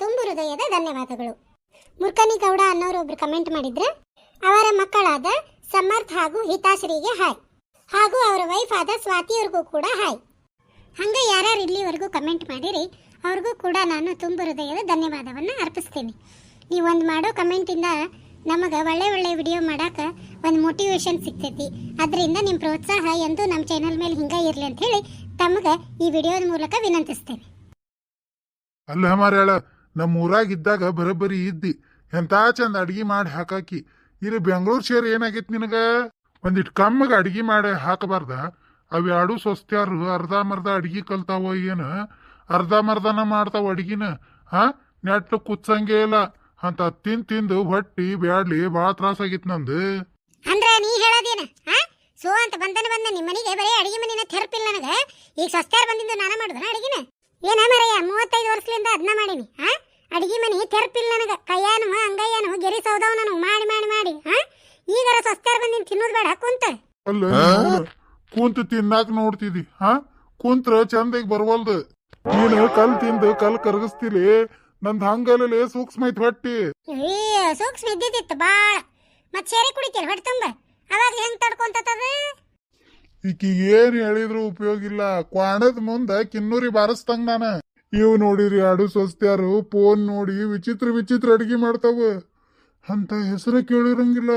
ತುಂಬು ಹೃದಯದ ಧನ್ಯವಾದಗಳು. ಅನ್ನೋರು ಒಬ್ರು ಕಮೆಂಟ್ ಮಾಡಿದ್ರೆ, ಅವರ ಮಕ್ಕಳಾದ ಸಮರ್ಥ್ ಹಾಗೂ ಹಿತಾಶ್ರೀಗೆ ಹಾಯ್ ಹಾಗೂ ಅವರ ವೈಫ್ ಆದ ಸ್ವಾತಿಯವ್ರಿಗೂ ಕೂಡ ಹಾಯ್ ಹಂಗೆ ಯಾರ್ಯಾರು ಇಲ್ಲಿವರೆಗೂ ಕಮೆಂಟ್ ಮಾಡಿರಿ, ಅವ್ರಿಗೂ ಕೂಡ ನಾನು ತುಂಬು ಹೃದಯದ ಧನ್ಯವಾದವನ್ನು ಅರ್ಪಿಸ್ತೀನಿ. ಒಂದು ಮಾಡೋ ಕಮೆಂಟಿಂದ ನಮಗೆ ಒಳ್ಳೆ ಒಳ್ಳೆ ವಿಡಿಯೋ ಮಾಡಕ್ಕೆ ಒಂದು ಮೋಟಿವೇಶನ್ ಸಿಗ್ತೈತಿ. ಅದರಿಂದ ನಿಮ್ಮ ಪ್ರೋತ್ಸಾಹ ಎಂದು ನಮ್ಮ ಚಾನಲ್ ಮೇಲೆ ಹಿಂಗೆ ಇರಲಿ ಅಂತ ಹೇಳಿ ತಮಗೆ ಈ ವಿಡಿಯೋದ ಮೂಲಕ ವಿನಂತಿಸ್ತೇನೆ. ಅಲ್ಲ ನಮ್ಮ ಊರಾಗ ಇದ್ದಾಗ ಬರೋಬ್ಬರಿ ಇದ್ದಿ. ಎಂತ ಚಂದ ಅಡಿಗೆ ಮಾಡಿ ಹಾಕಾಕಿ. ಇಲ್ಲಿ ಬೆಂಗಳೂರು ಸೇರ್ ಏನಾಗೈತಿ ನಿನಗ? ಒಂದಿಟ್ಟು ಕಮ್ಮಗೆ ಅಡಿಗೆ ಮಾಡಿ ಹಾಕಬಾರ್ದ? ಅವೆರಡು ಎರಡು ಸ್ವಸ್ತ್ಯಾರು ಅರ್ಧ ಮರ್ಧ ಅಡಿಗೆ ಕಲ್ತಾವ ಏನ? ಅರ್ಧ ಮರ್ಧನ ಮಾಡ್ತಾವ ಅಡಿಗಿನ? ಹಾ ನೆಟ್ಟು ಕುತ್ಸಂಗೆ ಇಲ್ಲ. ಅಂತ ತಿಂದ್ ತಿಂದು ಹೊಟ್ಟಿ, ಬ್ಯಾಡ್ಲಿ ಭಾಳ ತ್ರಾಸಾಗಿತ್ತು ನಂದು. ಅಂದ್ರ ನೀ ಹೇಳೋದೇನ? ಸೋ ಅಂತ ಬಂದನ ಬಂದ ನಿಮ್ಮ ಮನೆಗೆ ಬರೀ ಅಡಿಗೆ ಮನೆನ ತೆರಪಿಲ್ಲ ನನಗೆ? ಈಗ ಸಸ್ತ್ಯಾರು ಬಂದಿದ್ದು ನಾನು ಮಾಡಿದ್ರೆ ಅಡಿಗೆನ? ಏನ ಮರಯ್ಯ, ಮೂವತ್ತೈದು ವರ್ಷದಿಂದ ಅದನ್ನ ಮಾಡೀನಿ ಹಾ ಅಡಿಗೆ ಮನೆ ತೆರಪಿಲ್ಲ ನನಗೆ. ಕೈಯಾನು ಅಂಗೈಯಾನು ಗೆರಿ ಸೌದವ ನಾನು ಮಾಡಿ ಮಾಡಿ ಮಾಡಿ. ಹಾ? ಈಗರ ಸಸ್ತ್ಯಾರ ಬಂದಿನ ತಿನ್ನೋದು ಬೇಡ. ಕುಂತ. ಅಲ್ಲ ಕುಂತ ತಿನ್ನಾಕ ನೋಡ್ತಿದಿ. ಹಾ? ಕುಂತ್ರ ಚಂದಗ್ ಬರ್ವಲ್ದು. ನೀನು ಕಲ್ ತಿಂದು ಕಲ್ ಕರಗಿಸ್ತಿಲಿ. ನಂದ್ ಹಂಗಲ್ಲೇ ಸೂಕ್ಷ್ಮ ಐತ್ ಹೊಟ್ಟಿ. ಏ ಸೂಕ್ಷ್ಮ ಇದ್ದಿತ್ತು ಬಾಳ. ಮತ್ ಸೇರಿ ಕುಡಿತೀರಿ ಹೊಟ್ಟೆ ತುಂಬ? ಅವಾಗ ಹೆಂಗ್ ತಡ್ಕೊಂತದ ಈಕಿ ಏನ್ ಹೇಳಿದ್ರು ಉಪಯೋಗ ಇಲ್ಲ ಕ್ವಾಣದ ಮುಂದ ಕಿನ್ನೂರಿ ಬಾರಿಸ್ತಂಗ ನಾನ. ಇವ್ ನೋಡಿರಿ ಅಡು ಸ್ವಸ್ತ್ಯಾರು ಫೋನ್ ನೋಡಿ ವಿಚಿತ್ರ ವಿಚಿತ್ರ ಅಡಿಗೆ ಮಾಡ್ತಾವ. ಅಂತ ಹೆಸರು ಕೇಳಿರಂಗಿಲ್ಲ.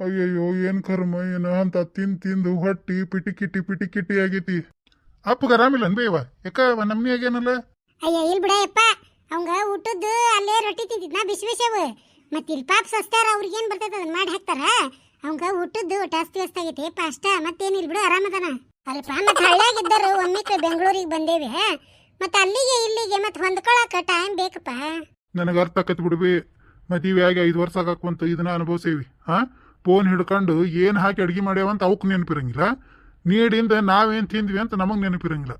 ಅಯ್ಯಯ್ಯೋ, ಏನ್ ಕರ್ಮ, ಏನ ಅಂತ ತಿಂದು ತಿಂದು ಹೊಟ್ಟಿ ಪಿಟಿಕಿಟಿ ಪಿಟಿಕಿಟಿ ಆಗೈತಿ. ಅಪ್ಪಗ ಆರಾಮಿಲ್ಲ ಬೇವ ಯಾಕ ನಮ್ನಿ ಆಗ್ಯಾನಲ್ಲ ಅಯ್ಯ, ಇಲ್ ಬಿಡಪ್ಪ ಅವಂಗ ಊಟದ್ದು ಅಲ್ಲೇ ರೊಟ್ಟಿ ತಿಂತಿದ್ನ ಬಿಸಿ ಬಿಸಿವು ಮತ್ತೆ ಇಲ್ಲಿ ಪಾಪ ಸಸ್ತಾರ ಏನು ಬರ್ತೈತೆ ಅದನ್ನ ಮಾಡಿ ಹಾಕ್ತಾರ? ಅವಂಗ ಊಟದ್ದು ಊಟ ಅಸ್ತಿ ಆಗೈತಿ. ಪಾಷ್ಟ ಮತ್ತೇನಿಲ್ ಬಿಡು ಆರಾಮದನ ಅಲ್ಲಪ್ಪ ಮತ್ತೆ ಹಳ್ಳಿಯಾಗಿದ್ದರು ಒಮ್ಮೆ ಬೆಂಗಳೂರಿಗೆ ಬಂದೇವಿ. ಮತ್ ಅಲ್ಲಿಗೆ ಇಲ್ಲಿಗೆ ಮತ್ತೆ ಹೊಂದ್ಕೊಳಕ ಟೈಮ್ ಬೇಕಪ್ಪ. ನನಗೆ ಅರ್ಥ ಆಕತ್ ಬಿಡ್ಬಿ. ಮದುವೆ ಆಗಿ ಐದು ವರ್ಷ ಆಗಾಕುಂತ ಇದನ್ನ ಅನುಭವಿಸೇವಿ. ಹಾ? ಫೋನ್ ಹಿಡ್ಕೊಂಡು ಏನು ಹಾಕಿ ಅಡ್ಗೆ ಮಾಡ್ಯಾವ ಅಂತ ಅವಕ್ಕೆ ನೆನಪಿರಂಗಿಲ್ಲ. ನೀಡಿಂದ ನಾವೇನ್ ತಿಂದ್ವಿ ಅಂತ ನಮಗೆ ನೆನಪಿರಂಗಿಲ್ಲ.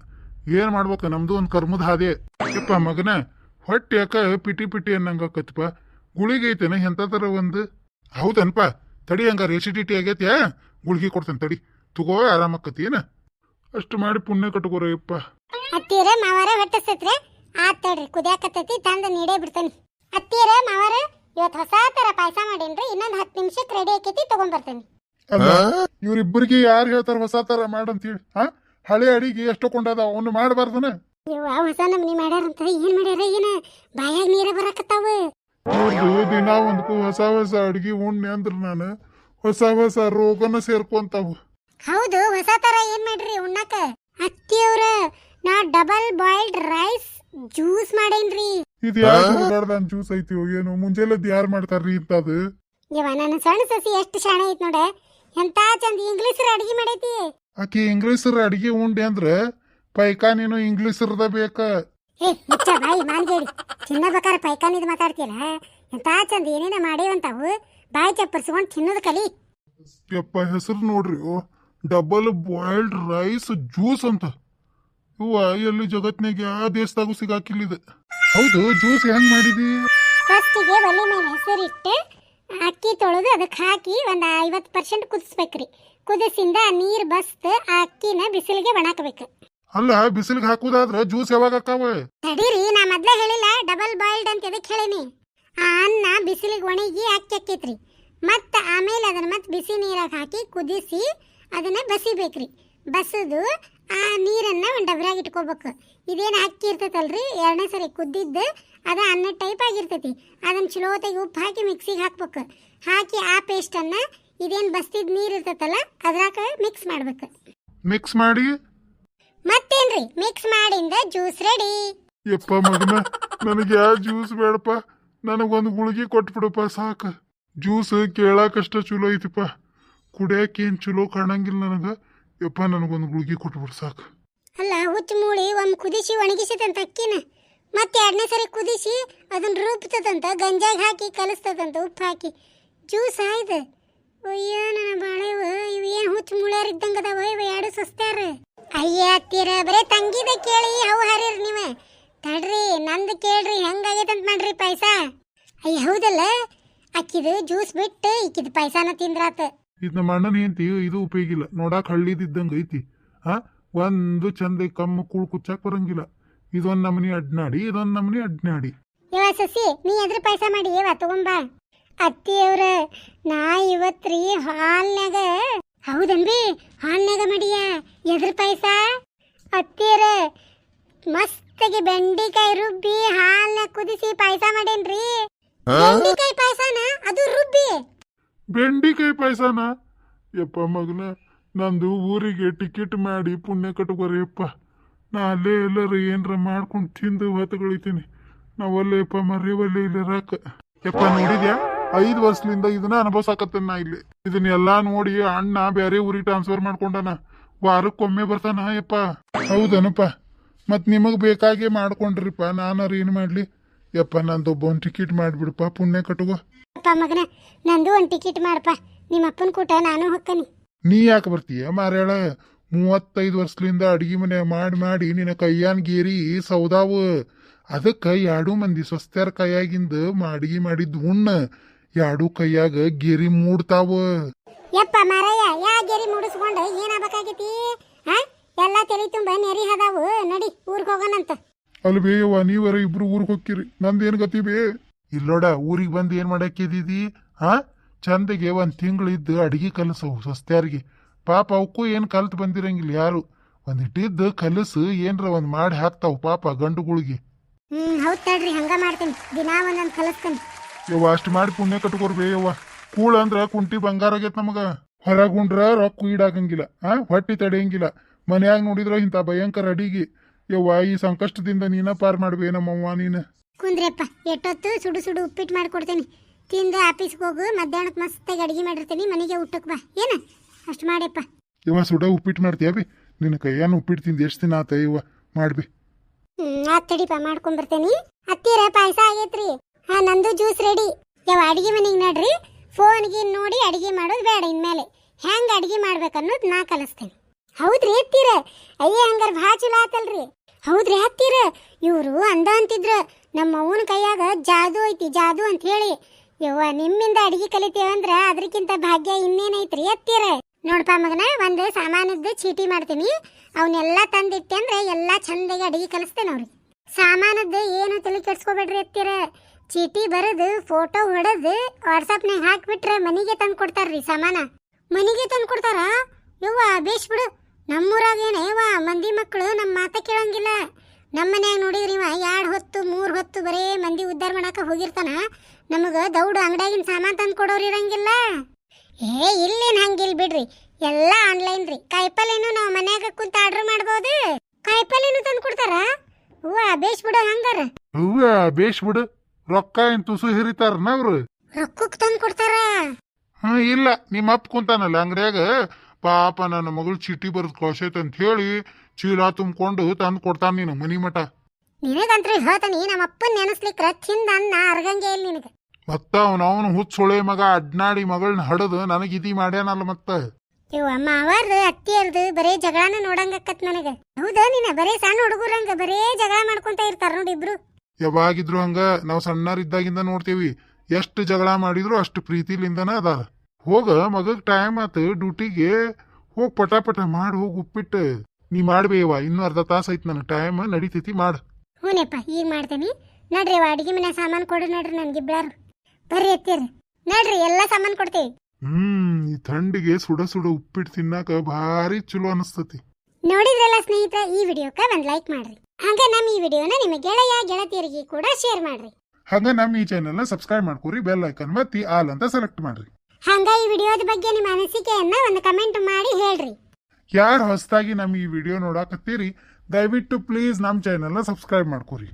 ಏನು ಮಾಡ್ಬೇಕು? ನಮ್ದು ಒಂದು ಕರ್ಮದ ಹಾದೆ. ಯಪ್ಪ ಮಗನ, ಹೊಟ್ಟೆ ಯಾಕ ಪಿಟಿ ಪಿಟಿ ಅನ್ನಂಗ ಆಕತ್ಪ? ಗುಳಿಗೆ ಐತೇನ? ಒಂದು? ಹೌದನ್ಪ? ತಡಿ ಹಂಗಾರೆ ಎಸಿಡಿಟಿ ಆಗೈತೆ ಗುಳಿಗೆ ಕೊಡ್ತೇನೆ ತಡಿ. ತಗೋ ಆರಾಮಕ್ಕತಿ ಏನ? ಅಷ್ಟು ಮಾಡಿ ಪುಣ್ಯ ಕಟ್ಕೋರ ಅತ್ತಿರ ಮಾವರ ಹೊಟ್ಟೆ ಸತ್ರೆ ಆತ್ ತಡ್ರಿ ಕುದಿಯಾಕತ್ತೈತಿ ತಂದ ನೀಡೇ ಬಿಡ್ತೇನೆ. ಅತ್ತಿರ ಮಾವರ ಇವತ್ತು ಹೊಸ ತರ ಪಾಯಸ ಮಾಡೇನ್ರಿ? ಇನ್ನೊಂದು ಹತ್ತು ನಿಮಿಷಕ್ಕೆ ರೆಡಿ ಆಕೈತಿ ತಗೊಂಬರ್ತೇನೆ. ಅಲ್ಲ ಇವ್ರಿಬ್ಬರಿಗೆ ಯಾರು ಹೇಳ್ತಾರ ಹೊಸ ತರ ಮಾಡಂತೇಳಿ? ಹಾ? ಹಳೆ ಅಡಿಗೆ ಎಷ್ಟು ಕೊಂಡದ ಅವನು ಮಾಡಬಾರ್ದನ? ಇವ್ ಹೊಸ ನಮ್ನಿ ಮಾಡ್ಯಾರಂತ ಏನ್ ಮಾಡ್ಯಾರ? ಏನ ಬಾಯಾಗ ನೀರ ಬರಕತ್ತಾವ? ಇವ್ರದ್ದು ದಿನ ಒಂದು ಹೊಸ ಹೊಸ ಅಡಿಗೆ ಉಣ್ಣೆ ಅಂದ್ರ ನಾನು ಹೊಸ ಹೊಸ ರೋಗನ ಸೇರ್ಕೊಂತಾವು. ಹೌದು ಹೊಸ ತರ ಏನ್ ಮಾಡ್ರಿ ಉಣ್ಣಾಕ? ಅತ್ತಿಯವ್ರ ನಾ ಡಬಲ್ ಬಾಯ್ಲ್ಡ್ ರೈಸ್ ಜ್ಯೂಸ್ ಮಾಡೇನ್ರಿ. ಇದು ಯಾರು ಜ್ಯೂಸ್ ಐತಿ ಏನು ಮುಂಜಾನೆದ್ದು ಯಾರು ಮಾಡ್ತಾರ್ರಿ ಇಂತದು ಇವ ನನ್ನ ಸಣ್ಣ ಸಸಿ ಎಷ್ಟು ಶಾಣೆ ಐತ್ ನೋಡ. ಎಂತ ಚಂದ ಇಂಗ್ಲಿಷ್ ಅಡಿಗೆ ಮಾಡೈತಿ. ಆಕಿ ಇಂಗ್ಲೀಷರ ಅಡಿಗೆ ಉಂಡೆ ಅಂದ್ರ ಪೈಕಾನಿನು ಇಂಗ್ಲೀಷರ್ದ ಬೇಕ. ಏ ಮುಚ್ಚ ಬಾಯಿ ಮಾನ್ಗೇಡಿ ತಿನ್ನಬೇಕಾರೆ ಪೈಖಾನಿದ್ ಮಾತಾಡ್ತೀರ ಎಂತ ಚಂದ ಏನೇನ ಮಾಡೇವಂತಾವು ಬಾಯಿ ಚಪ್ಪರ್ಸ್ಕೊಂಡು ತಿನ್ನೋದು ಕಲಿ. ಯಪ್ಪ ಹೆಸರು ನೋಡ್ರಿ ಡಬಲ್ ಬಾಯ್ಲ್ಡ್ ರೈಸ್ ಜ್ಯೂಸ್ ಅಂತ. ಇವ ಎಲ್ಲಿ ಜಗತ್ನಾಗ ಯಾವ ದೇಶದಾಗೂ ಸಿಗಾಕಿಲ್ಲ ಇದು ಹೌದು ಜ್ಯೂಸ್ ಹೆಂಗ್ ಮಾಡಿದಿ? ಫಸ್ಟಿಗೆ ಒಲೆ ಮೇಲೆ ಹೆಸರಿಟ್ಟು ಅಕ್ಕಿ ತೊಳೆದು ಅದಕ್ಕೆ ಹಾಕಿ ಒಂದು ಐವತ್ತು ಪರ್ಸೆಂಟ್ ಕುದಿಸ್ಬೇಕ್ರಿ. ಕುದಿಸಿಂದ ನೀರು ಬಸ್ತು ಆ ಅಕ್ಕಿನ ಬಿಸಿಲಿಗೆ ಒಣಾಕಬೇಕು. ಅಲ್ಲ ಬಿಸಿಲಿಗೆ ಹಾಕುದಾದ್ರ ಜ್ಯೂಸ್ ಯಾವಾಗ ಹಾಕಾವ? ತಡೀರಿ ನಾ ಮೊದ್ಲೇ ಹೇಳಿಲ್ಲ ಡಬಲ್ ಬಾಯ್ಲ್ಡ್ ಅಂತ ಎದಕ್ಕೆ ಹೇಳಿನಿ. ಆ ಅನ್ನ ಬಿಸಿಲಿಗೆ ಒಣಗಿ ಅಕ್ಕಿ ಅಕ್ಕೈತ್ರಿ ಮತ್ತೆ ಆಮೇಲೆ ಅದನ್ನ ಮತ್ತೆ ಬಿಸಿ ನೀರಾಗ ಹಾಕಿ ಕುದಿಸಿ ಅದನ್ನ ರೀ ಬಸದು ಆ ನೀರನ್ನು ಒಂದು ಡಬ್ರಾಗ ಇಟ್ಕೋಬೇಕು. ಇದೇನು ಅಕ್ಕಿ ಇರ್ತೈತಲ್ರಿ? ಎರಡನೇ ಸರಿ ಕುದ್ದಿದ್ದು ಅದು ಅನ್ನ ಟೈಪ್ ಆಗಿರ್ತೈತಿ. ಅದನ್ನ ಚಲೋತಾಗಿ ಉಪ್ಪು ಹಾಕಿ ಮಿಕ್ಸಿಗೆ ಹಾಕ್ಬೇಕು. ಹಾಕಿ ಆ ಪೇಸ್ಟನ್ನು ಇದೇನು ಬಸ್ತಿದ್ ನೀರು ಇರ್ತೈತಲ್ಲ ಅದ್ರಾಗ ಮಿಕ್ಸ್ ಮಾಡ್ಬೇಕು. ಮಿಕ್ಸ್ ಮಾಡಿ? ಮತ್ತೇನ್ರಿ? ಮಿಕ್ಸ್ ಮಾಡಿಂದ ಜ್ಯೂಸ್ ರೆಡಿ ಯಪ್ಪ ಮಗನ ನನಗೆ ಯಾವ ಜ್ಯೂಸ್ ಬೇಡಪ್ಪ. ನನಗೊಂದು ಗುಳಿಗೆ ಕೊಟ್ಬಿಡಪ್ಪ ಸಾಕು. ಜ್ಯೂಸ್ ಕೇಳಾಕಷ್ಟ ಚಲೋ ಐತಿಪ್ಪ. ಕುಡಿಯಾಕೇನು ಚಲೋ ಕಾಣಂಗಿಲ್ಲ ನನಗೆ. ಯಪ್ಪ, ನನಗೊಂದು ಗುಳಿಗೆ ಕೊಟ್ಬಿಡು ಸಾಕು. ಅಲ್ಲ, ಹುಚ್ಚು ಮೂಳಿ ಒಂದು ಕುದಿಸಿ ಒಣಗಿಸಿದಂತ ಅಕ್ಕಿನ, ಮತ್ತೆ ಎರಡನೇ ಸರಿ ಕುದಿಸಿ ಅದನ್ನ ರೂಪಿಸದಂತ ಗಂಜಾಗ ಹಾಕಿ ಕಲಿಸ್ತದಂತ ಉಪ್ಪು ಹಾಕಿ. ಜ್ಯೂಸ್ ಆಯ್ತು. ಅಯ್ಯೋ, ನನ್ನ ಬಾಳೆವ, ಇವು ಏನು ಹುಚ್ಚು ಮುಳ್ಯಾರ ಇದ್ದಂಗೆ ಅದಾವ ಇವ ಎರಡು ಸಸ್ತಾರ ಅಯ್ಯ, ಅತ್ತೀರ, ಬರೇ ತಂಗಿದ ಕೇಳಿ, ಅವು ಹರಿರಿ ನೀವು. ತಡ್ರಿ, ನಂದು ಕೇಳ್ರಿ ಅಂತ ಮಾಡ್ರಿ ಪಾಯಸ. ಅಯ್ಯ, ಹೌದಲ್ಲ, ಅಕ್ಕಿದು ಜ್ಯೂಸ್ ಬಿಟ್ಟು ಇಕ್ಕಿದ ಪಾಯಸನ ತಿಂದ್ರಾತ. ಇದು ನಮ್ಮ ಅಣ್ಣನ ಹೆಂಡತಿ ಇದು ಉಪಯೋಗಿಲ್ಲ ನೋಡಾಕ ಹಳ್ಳಿದಿದ್ದಂಗೆ ಐತಿ. ಹಾ ಒಂದು ಚಂದ ಕಮ್ಮು ಕೂಳು ಕುಚ್ಚಾಕ್ ಬರಂಗಿಲ್ಲ. ಇದೊಂದು ನಮನಿ ಅಡ್ನಾಡಿ ಇದೊಂದು ನಮನಿ ಅಡ್ನಾಡಿ. ಇವ ಸಸಿ ನೀ ಎದ್ರ ಪಾಯಸ ಮಾಡಿ ಇವ ತಗೊಂಬ. ಅತ್ತಿಯವ್ರ ನಾ ಇವತ್ರಿ ಹಾಲ್ನ್ಯಾಗ ಹೌದನ್ರಿ? ಹಾಲ್ನ್ಯಾಗ ಮಾಡಿಯ? ಎದ್ರ ಪಾಯಸ? ಅತ್ತಿಯರ ಮಸ್ತಾಗಿ ಬೆಂಡಿಕಾಯಿ ರುಬ್ಬಿ ಹಾಲ್ನಾಗ ಕುದಿಸಿ ಪಾಯಸ ಮಾಡೇನ್ರಿ? ಬೆಂಡಿಕಾಯಿ ಪಾಯಸನ? ಅದು ರುಬ್ಬಿ. ಬೆಂಡಿಕಾಯಿ ಪಾಯಸನ? ಯಪ್ಪ ಮಗನ, ನಂದು ಊರಿಗೆ ಟಿಕೆಟ್ ಮಾಡಿ ಪುಣ್ಯ ಕಟ್ಕೋರಿಯಪ್ಪ ನಾ ಅಲ್ಲೇ ಎಲ್ಲರೂ ಏನರ ಮಾಡ್ಕೊಂಡು ತಿಂದು ಹೊತ್ತುಗಳಿತೀನಿ ನಾವು ಅಲ್ಲೇ ಯಪ್ಪ ಮರೆಯವಲ್ಲೇ ಇಲ್ಲಿ ರಾಕ ಯಪ್ಪ ನೋಡಿದ್ಯಾ? ಐದು ವರ್ಷದಿಂದ ಇದನ್ನ ಅನುಭವಿಸಾಕತ್ತೇನೆ ನಾ ಇಲ್ಲಿ. ಇದನ್ನೆಲ್ಲ ನೋಡಿ ಅಣ್ಣ ಬೇರೆ ಊರಿಗೆ ಟ್ರಾನ್ಸ್ಫರ್ ಮಾಡ್ಕೊಂಡಾನ. ವಾರಕ್ಕೊಮ್ಮೆ ಬರ್ತಾನ ಯಪ್ಪ. ಹೌದನಪ್ಪ. ಮತ್ ನಿಮಗೆ ಬೇಕಾಗಿ ಮಾಡ್ಕೊಂಡ್ರಿಪ್ಪ. ನಾನು ಏನು ಮಾಡ್ಲಿ? ಯಪ್ಪ ನಂದು ಒಂದು ಟಿಕೆಟ್ ಮಾಡಿಬಿಡಪ್ಪ. ಪುಣ್ಯ ಕಟ್ಕೋ. ಅಪ್ಪ ಮಗನ ನಂದು ಒಂದು ಟಿಕೆಟ್ ಮಾಡಪ್ಪ ನಿಮ್ಮ ಅಪ್ಪನ ಕೂಟ ನಾನು ಹೊಕ್ಕನಿ. ನೀ ಯಾಕೆ ಬರ್ತೀಯ ಮಾರೇಳ ಮೂವತ್ತೈದು ವರ್ಷದಿಂದ ಅಡಿಗೆ ಮನೆ ಮಾಡಿ ಮಾಡಿ ನಿನ್ನ ಕೈಯಾನ್ ಗೇರಿ ಸೌದಾವು. ಅದಕ್ಕೆ ಎರಡು ಮಂದಿ ಸ್ವಸ್ತ್ಯಾರ ಕೈಯಾಗಿಂದ ಅಡಿಗೆ ಮಾಡಿದ್ದು ಉಣ್ಣ ಎರಡೂ ಕೈಯಾಗ ಗೇರಿ ಮೂಡ್ತಾವ. ಯಪ್ಪ ಮಾರಯ್ಯ ಯಾ ಗೇರಿ ಮುಡಿಸ್ಕೊಂಡು ಏನಾಗಬೇಕಾಗೈತಿ? ಹಾ ಎಲ್ಲ ತಲೆ ತುಂಬ ನೆರಿ ನಡಿ ಊರಿಗೆ ಹೋಗೋಣಂತ. ಅಲ್ಲಿ ಬೇಯವ್ವ ನೀವರ ಇಬ್ರು ಊರಿಗೆ ಹೋಗ್ತೀರಿ ನಂದೇನು ಗತಿ ಬೇ? ಇಲ್ಲೋಡ ಊರಿಗೆ ಬಂದು ಏನು ಮಾಡಕ್ಕಿದ್ದೀದಿ ಹಾ ಚಂದಗೆ ಒಂದು ತಿಂಗಳಿದ್ದು ಅಡಿಗೆ ಕಲಸವು ಸೊಸ್ತ್ಯಾರಿಗೆ. ಪಾಪ ಅವಕ್ಕೂ ಏನು ಕಲ್ತು ಬಂದಿರಂಗಿಲ್ಲ ಯಾರು. ಒಂದು ಇಟ್ಟಿದ್ದು ಕಲಸು ಏನರ ಒಂದು ಮಾಡಿ ಹಾಕ್ತಾವು ಪಾಪ ಗಂಡುಗಳಿಗೆ. ಹ್ಮ್ ಹೌದ್ ತಡ್ರಿ ಹಂಗ ಮಾಡ್ತೀನಿ. ದಿನಾ ಒಂದೊಂದು ಕಲಿಸ್ತೀನಿ. ಯವ್ವ ಅಷ್ಟು ಮಾಡಿ ಪುಣ್ಯ ಕಟ್ಕೋರ್ಬೇ ಯವ್ವ. ಕೂಳ ಅಂದ್ರ ಕುಂಟಿ ಬಂಗಾರ ಆಗೈತೆ ನಮಗ. ಹೊರಗುಂಡ್ರ ರೊಕ್ಕ ಈಡಾಗಂಗಿಲ್ಲ. ಆ? ಹೊಟ್ಟಿ ತಡೆಯಂಗಿಲ್ಲ. ಮನ್ಯಾಗ ನೋಡಿದ್ರ ಇಂಥ ಭಯಂಕರ ಅಡಿಗೆ. ಯವ್ವ ಈ ಸಂಕಷ್ಟದಿಂದ ನೀನ ಪಾರ್ ಮಾಡ್ಬೇ ನಮ್ಮವ್ವ ನೀನ. ಕುಂದ್ರಪ್ಪ ಎಟ್ಟೊತ್ತು ಸುಡು ಸುಡು ಉಪ್ಪಿಟ್ಟು ಮಾಡ್ಕೊಡ್ತೀನಿ. ತಿಂದು ಆಫೀಸ್ಗೆ ಹೋಗು ಮಧ್ಯಾಹ್ನಕ್ಕೆ ಮಸ್ತಾಗಿ ಅಡುಗೆ ಮಾಡಿರ್ತೀನಿ ಮನೆಗೆ ಊಟಕ್ಕೆ ಬಾ. ಏನ? ಅಷ್ಟು ಮಾಡಪ್ಪ. ಇವ ಸುಡ ಉಪ್ಪಿಟ್ಟು ಮಾಡ್ತೀಯ ಬಿ? ನಿನ್ನ ಕೈಯನ್ನು ಉಪ್ಪಿಟ್ಟು ತಿಂದು ಎಷ್ಟು ದಿನ ಆತ ಯವ್ವ ಮಾಡ್ಬಿ. ಹ್ಞೂ ಆತ್ ತಡಿಪ ಮಾಡ್ಕೊಂಡ್ ಬರ್ತೇನಿ ಹತ್ತಿರ ಪಾಯಸ ಆಗೈತ್ರಿ ಹಾ ನಂದು ಜ್ಯೂಸ್ ರೆಡಿ ಯಾವ ಅಡಿಗೆ ಮನೆಗೆ ನಡ್ರಿ ಫೋನ್ಗೆ ನೋಡಿ ಅಡಿಗೆ ಮಾಡೋದು ಬೇಡ ಇನ್ಮೇಲೆ ಹೆಂಗ್ ಅಡಿಗೆ ಮಾಡ್ಬೇಕನ್ನೋದು ನಾ ಕಲಿಸ್ತೇನೆ ಹೌದ್ರಿ ಹತ್ತಿರ ಅಯ್ಯ ಹಂಗಾರ ಭಾಳ ಚಲೋ ಆತಲ್ರಿ ಹೌದ್ರಿ ಹತ್ತಿರ ಇವರು ಅಂದ ಅಂತಿದ್ರ ನಮ್ಮ ಅವ್ವನ ಕೈಯಾಗ ಜಾದು ಐತಿ ಜಾದು ಅಂತ ಹೇಳಿ ಯವ್ವ, ನಿಮ್ಮಿಂದ ಅಡಿಗೆ ಕಲಿತೇವಂದ್ರ ಅದಕ್ಕಿಂತ ಭಾಗ್ಯ ಇನ್ನೇನೈತ್ರಿ ಎತ್ತೀರ ನೋಡಪ್ಪ ಮಗನ, ಒಂದು ಸಾಮಾನದ್ದು ಚೀಟಿ ಮಾಡ್ತೀನಿ. ಅವನ್ನೆಲ್ಲ ತಂದಿಟ್ಟೆ ಅಂದ್ರೆ ಎಲ್ಲ ಚಂದಾಗಿ ಅಡಿಗೆ ಕಲಿಸ್ತೇನೆ ಅವ್ರಿಗೆ. ಸಾಮಾನದ್ದು ಏನು ತಲೆ ಕೆಡ್ಸ್ಕೊಬೇಡ್ರಿ ಎತ್ತೀರ ಚೀಟಿ ಬರೆದು ಫೋಟೋ ಹೊಡೆದು ವಾಟ್ಸಪ್ನಾಗ ಹಾಕ್ಬಿಟ್ರೆ ಮನೆಗೆ ತಂದು ಕೊಡ್ತಾರ್ರಿ ಸಾಮಾನ. ಮನೆಗೆ ತಂದು ಕೊಡ್ತಾರ? ಯವ್ವ, ಬೇಷ್ ಬಿಡು. ನಮ್ಮೂರಾಗ ಏನ ಯವ್ವ, ಮಂದಿ ಮಕ್ಕಳು ನಮ್ಮ ಮಾತ ಕೇಳಂಗಿಲ್ಲ. ನಮ್ಮ ಮನ್ಯಾಗ ನೋಡಿದ್ರಿ ಇವ ಎರಡು ಹೊತ್ತು ಮೂರು ಹೊತ್ತು ಬರೇ ಮಂದಿ ಉದ್ಧಾರ ಮಾಡಾಕ ಹೋಗಿರ್ತಾನ. ನಮಗ ದೌಡ್ ಅಂಗಡಿಯಾಗಿನ ಸಾಮಾನು ತಂದು ಕೊಡೋರು ಇರಂಗಿಲ್ಲ. ಏ ಇಲ್ಲೇನ್ ಹಂಗಿಲ್ ಬಿಡ್ರಿ. ಎಲ್ಲ ಆನ್ಲೈನ್ ರೀ. ಕಾಯಿಪಲ್ಲೇನು ನಾವು ಮನ್ಯಾಗ ಕುಂತ ಆರ್ಡರ್ ಮಾಡ್ಬೋದು. ಕಾಯಿಪಲ್ಲೇನು ತಂದು ಕೊಡ್ತಾರ? ಹೂವ ಬೇಷ್ ಬಿಡು ಹಂಗಾರ. ಹೂವ ಬೇಷ್ ಬಿಡು. ರೊಕ್ಕ ಏನ್ ತುಸು ಹಿರಿತಾರ ಅವ್ರು? ರೊಕ್ಕಕ್ಕೆ ತಂದು ಕೊಡ್ತಾರ. ಹಾ ಇಲ್ಲ. ನಿಮ್ಮ ಅಪ್ಪ ಕುಂತಾನಲ್ಲ ಅಂಗಡಿಯಾಗ. ಪಾಪ ನನ್ನ ಮಗಳು ಚೀಟಿ ಬರೆದು ಕಳ್ಸೈತೆ ಅಂತ ಹೇಳಿ. ಚೀಲ ತುಂಬಿಕೊಂಡು ತಂದು ಕೊಡ್ತಾನ ನೀನು ಮನಿ ಮಠ. ನಿನಗಂತ್ರಿ ಹೇಳ್ತಾನಿ ನಮ್ಮ ಅಪ್ಪನ್ ನೆನಸ್ಲಿಕ್ರ ಚಿಂದ ಅನ್ನ ಅರ್ಗಂಗೆ ಇಲ್ಲ ನಿನಗೆ. ಮತ್ತ ಅವನ ಅವನು ಹುಚ್ಚೊಳೆ ಮಗ ಅಡ್ನಾಡಿ ಮಗಳನ್ನ ಹಡದು ನನಗೆ ಇದಿ ಮಾಡ್ಯಾನಲ್ಲ ಮತ್ತ. ಇವ ಮಾವಾರ್ದು ಅತ್ತಿಯರ್ದು ಬರೇ ಜಗಳನ ನೋಡಂಗಕ್ಕತ್ ನನಗೆ. ಹೌದಾ ನೀನ ಬರೇ ಸಣ್ಣ ಹುಡುಗರಂಗ ಬರೇ ಜಗಳ ಮಾಡ್ಕೊಂತ ಇರ್ತಾರ ನೋಡಿ ಇಬ್ರು. ಯಾವಾಗಿದ್ರು ಹಂಗ ನಾವು ಸಣ್ಣರಿದ್ದಾಗಿಂದ ನೋಡ್ತೀವಿ ಎಷ್ಟು ಜಗಳ ಮಾಡಿದ್ರು ಅಷ್ಟು ಪ್ರೀತಿಲಿಂದನ ಅದ. ಹೋಗ ಮಗಗ್ ಟೈಮ್ ಆತು ಡ್ಯೂಟಿಗೆ ಹೋಗ್ ಪಟಾಪಟ ಪಟ ಮಾಡಿ ಹೋಗಿ ಉಪ್ಪಿಟ್ಟು. ನೀ ಮಾಡ್ಬೇಯವ್ವ ಇನ್ನೂ ಅರ್ಧ ತಾಸು ಐತಿ ನನಗೆ ಟೈಮ್ ನಡೀತೈತಿ ಮಾಡು. ಹ್ಞೂನಪ್ಪ ಈಗ ಮಾಡ್ತೇನೆ. ನಡ್ರಿ ಅವ ಅಡಿಗೆ ಮನೆ ಸಾಮಾನು ಕೊಡು ನಡ್ರಿ ನನ್ಗಿಬ್ಳಾರು ಬರ್ರಿ ಎತ್ತಿರಿ. ನಡ್ರಿ ಎಲ್ಲ ಸಾಮಾನು ಕೊಡ್ತೇವೆ. ಹ್ಮ್ ಈ ಥಂಡಿಗೆ ಸುಡ ಸುಡ ಉಪ್ಪಿಟ್ಟು ತಿನ್ನಾಕ ಭಾರಿ ಚಲೋ ಅನಿಸ್ತತಿ. ನೋಡಿದ್ರಲ್ಲ ಸ್ನೇಹಿತರ ಈ ವಿಡಿಯೋಕ್ಕ ಒಂದ್ ಲೈಕ್ ಮಾಡ್ರಿ. ಹಾಗೆ ನಮ್ಮ ಈ ವಿಡಿಯೋನ ನಿಮ್ಮ ಗೆಳೆಯ ಗೆಳತಿಯರಿಗೆ ಕೂಡ ಶೇರ್ ಮಾಡ್ರಿ. ಹಾಗೆ ನಮ್ಮ ಈ ಚಾನೆಲ್ನ ಸಬ್ಸ್ಕ್ರೈಬ್ ಮಾಡ್ಕೊರಿ ಬೆಲ್ ಐಕನ್ ಒತ್ತಿ ಆಲ್ ಅಂತ ಸೆಲೆಕ್ಟ್ ಮಾಡ್ರಿ. ಹಂಗ ಈ ವಿಡಿಯೋದ ಬಗ್ಗೆ ನಿಮ್ಮ ಅನಿಸಿಕೆಯನ್ನ ಒಂದು ಕಮೆಂಟ್ ಮಾಡಿ ಹೇಳ್ರಿ. ಯಾರು ಹೊಸದಾಗಿ ನಮ್ಮ ಈ ವಿಡಿಯೋ ನೋಡಾಕತ್ತೀರಿ ದಯವಿಟ್ಟು ಪ್ಲೀಸ್ ನಮ್ಮ ಚಾನೆಲ್ನ ಸಬ್ಸ್ಕ್ರೈಬ್ ಮಾಡ್ಕೊರಿ.